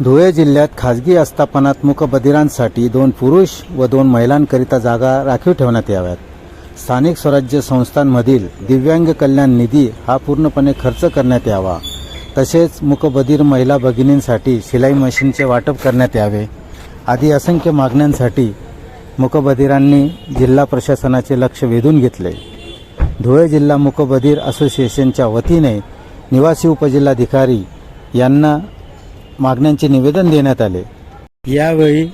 धुळे जिल्ह्यात खाजगी आस्थापनात मुकबधिरांसाठी दोन पुरुष व दोन महिलांकरिता जागा राखीव ठेवण्यात याव्यात. स्थानिक स्वराज्य संस्थांमधील दिव्यांग कल्याण निधी हा पूर्णपणे खर्च करण्यात यावा. तसेच मुकबधीर महिला भगिनींसाठी शिलाई मशीनचे वाटप करण्यात यावे. आदी असंख्य मागण्यांसाठी मुकबधिरांनी जिल्हा प्रशासनाचे लक्ष वेधून घेतले. धुळे जिल्हा मुकबधीर असोसिएशनच्या वतीने निवासी उपजिल्हाधिकारी यांना मागण्यांचे निवेदन देण्यात आले. यावेळी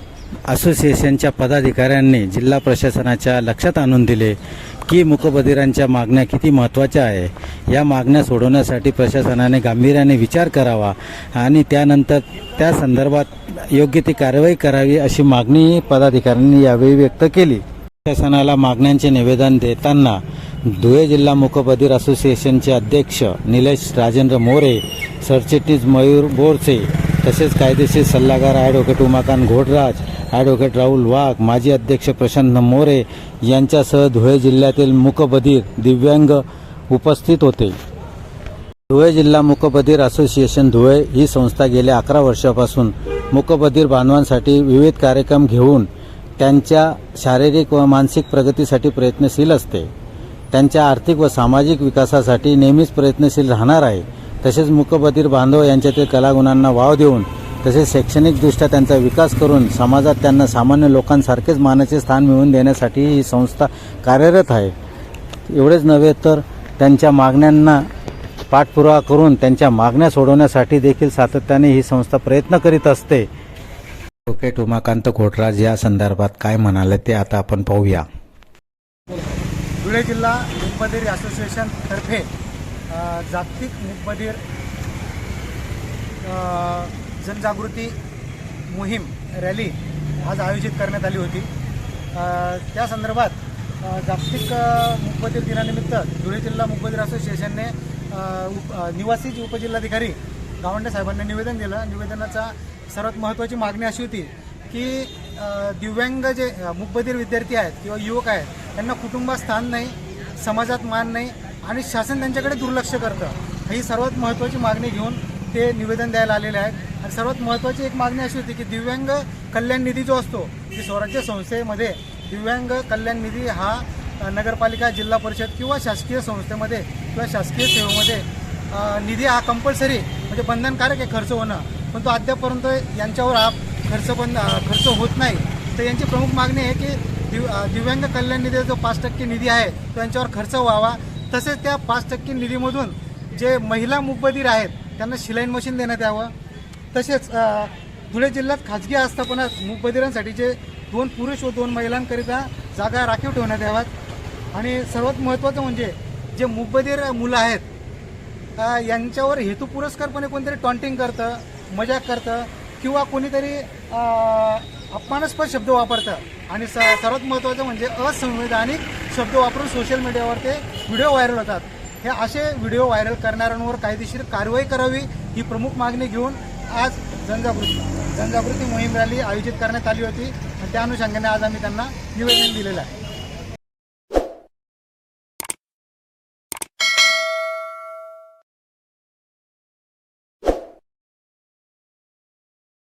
असोसिएशनच्या पदाधिकाऱ्यांनी जिल्हा प्रशासनाच्या लक्षात आणून दिले की मुकबधिरांच्या मागण्या किती महत्त्वाच्या आहे. या मागण्या सोडवण्यासाठी प्रशासनाने गांभीर्याने विचार करावा आणि त्यानंतर त्या संदर्भात योग्य ती कारवाई करावी अशी मागणी पदाधिकाऱ्यांनी यावेळी व्यक्त केली. प्रशासनाला मागण्यांचे निवेदन देताना धुळे जिल्हा मूकबधीर असोसिएशनचे अध्यक्ष निलेश राजेंद्र मोरे सरचिटणीस मयूर बोरसे तसेच कायदेशीर सल्लागार ॲडव्होकेट उमाकांत घोडराज ॲडव्होकेट राहुल वाघ माजी अध्यक्ष प्रशांत मोरे यांच्यासह धुळे जिल्ह्यातील मुकबधीर दिव्यांग उपस्थित होते. धुळे जिल्हा मुकबधीर असोसिएशन धुळे ही संस्था गेल्या अकरा वर्षापासून मुकबधीर बांधवांसाठी विविध कार्यक्रम घेऊन त्यांच्या शारीरिक व मानसिक प्रगतीसाठी प्रयत्नशील असते. त्यांच्या आर्थिक व सामाजिक विकासासाठी नेहमीच प्रयत्नशील राहणार आहे. तसेच मुकबधीर बांधव यांच्यातील कलागुणांना वाव देऊन तसेच शैक्षणिकदृष्ट्या त्यांचा विकास करून समाजात त्यांना सामान्य लोकांसारखेच मानाचे स्थान मिळवून देण्यासाठी ही संस्था कार्यरत आहे. एवढेच नव्हे तर त्यांच्या मागण्यांना पाठपुरावा करून त्यांच्या मागण्या सोडवण्यासाठी देखील सातत्याने ही संस्था प्रयत्न करीत असते. उमाकांत घोटराज या संदर्भात काय म्हणाले ते आता आपण पाहूया. धुळे जिल्हा मुकबधीर असोसिएशनतर्फे जागतिक मुकबधीर जनजागृती मोहीम रॅली आज आयोजित करण्यात आली होती. त्या संदर्भात जागतिक मुकबधीर दिनानिमित्त धुळे जिल्हा मुकबधीर असोसिएशनने उप- निवासी उपजिल्हाधिकारी गावंडे साहेबांना निवेदन दिलं. निवेदनाचा सर्वात महत्त्वाची मागणी अशी होती की दिव्यांग जे मुकबधीर विद्यार्थी आहेत किंवा युवक आहेत त्यांना कुटुंबात स्थान नाही समाजात मान नाही आणि शासन त्यांच्याकडे दुर्लक्ष करतं. ही सर्वात महत्त्वाची मागणी घेऊन ते निवेदन द्यायला आलेले आहेत. आणि सर्वात महत्त्वाची एक मागणी अशी होती की दिव्यांग कल्याण निधी जो असतो की स्वराज्य संस्थेमध्ये दिव्यांग कल्याण निधी हा नगरपालिका जिल्हा परिषद किंवा शासकीय संस्थेमध्ये किंवा शासकीय सेवेमध्ये निधी हा कंपल्सरी म्हणजे बंधनकारक आहे खर्च होणं. पण तो अद्यापपर्यंत यांच्यावर हा खर्च बंद खर्च होत नाही. तर यांची प्रमुख मागणी आहे की दिव दिव्यांग कल्याण निधी जो पाच टक्के निधी आहे तो यांच्यावर खर्च व्हावा. तसेच त्या पाच टक्के निधीमधून जे महिला मुकबधीर आहेत त्यांना शिलाईन मशीन देण्यात यावं. तसेच धुळे जिल्ह्यात खाजगी आस्थापनात मूकबधिरांसाठी जे दोन पुरुष व दोन महिलांकरिता जागा राखीव ठेवण्यात याव्यात. आणि सर्वात महत्त्वाचं म्हणजे जे मूकबधीर मुलं आहेत यांच्यावर हेतू पुरस्कारपणे कोणतरी टॉन्टिंग करतं मजाक करतं किंवा कोणीतरी अपमानास्पद शब्द वापरतं आणि स सर्वात महत्त्वाचं म्हणजे असंवैधानिक शब्द वापरून सोशल मीडियावर ते व्हिडिओ व्हायरल होतात. हे असे व्हिडिओ व्हायरल करणाऱ्यांवर कायदेशीर कारवाई करावी ही प्रमुख मागणी घेऊन आज जनजागृती जनजागृती मोहीम रॅली आयोजित करण्यात आली होती. आणि त्या अनुषंगाने आज आम्ही त्यांना निवेदन दिलेलं आहे.